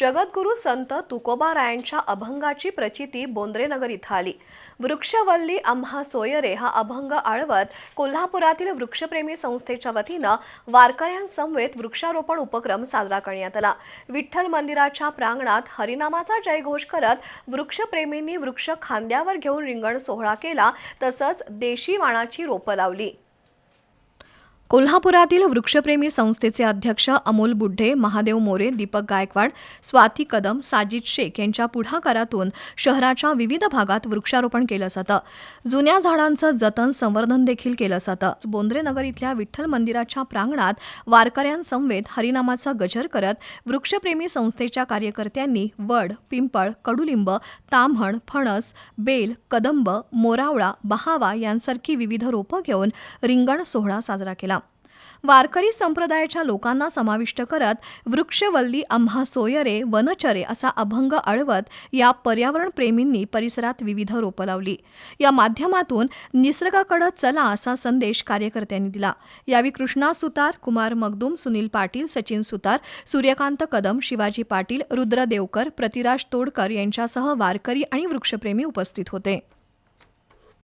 जगद्गुरू संत तुकोबारायांच्या अभंगाची प्रचिती बोंद्रेनगर इथं आली. वृक्षवल्ली आम्हा सोयरे हा अभंग आळवत कोल्हापुरातील वृक्षप्रेमी संस्थेच्या वतीनं वारकऱ्यांसमवेत वृक्षारोपण उपक्रम साजरा करण्यात आला. विठ्ठल मंदिराच्या प्रांगणात हरिनामाचा जयघोष करत वृक्षप्रेमींनी वृक्ष खांद्यावर घेऊन रिंगण सोहळा केला तसंच देशी वाणाची रोपं लावली. कोल्हापुरातील वृक्षप्रेमी संस्थेचे अध्यक्ष अमोल बुड्ढे महादेव मोरे दीपक गायकवाड स्वाती कदम साजिद शेख यांच्या पुढाकारातून शहराच्या विविध भागात वृक्षारोपण केलं जातं. जुन्या झाडांचं जतन संवर्धन देखील केलं जातं. बोंद्रेनगर इथल्या विठ्ठल मंदिराच्या प्रांगणात वारकऱ्यांसमवेत हरिनामाचा गजर करत वृक्षप्रेमी संस्थेच्या कार्यकर्त्यांनी वड पिंपळ कडुलिंब ताम्हण फणस बेल कदंब मोरावळा बहावा यांसारखी विविध रोपं घेऊन रिंगण सोहळा साजरा केला. वारकरी संप्रदायाच्या लोकांना समाविष्ट करत वृक्षवल्ली आम्हा सोयरे वनचरे असा अभंग अळवत या पर्यावरणप्रेमींनी परिसरात विविध रोपं लावली. या माध्यमातून निसर्गाकडे चला असा संदेश कार्यकर्त्यांनी दिला. यावेळी कृष्णा सुतार कुमार मगदूम सुनील पाटील सचिन सुतार सूर्यकांत कदम शिवाजी पाटील रुद्र देवकर प्रतिराज तोडकर यांच्यासह वारकरी आणि वृक्षप्रेमी उपस्थित होते.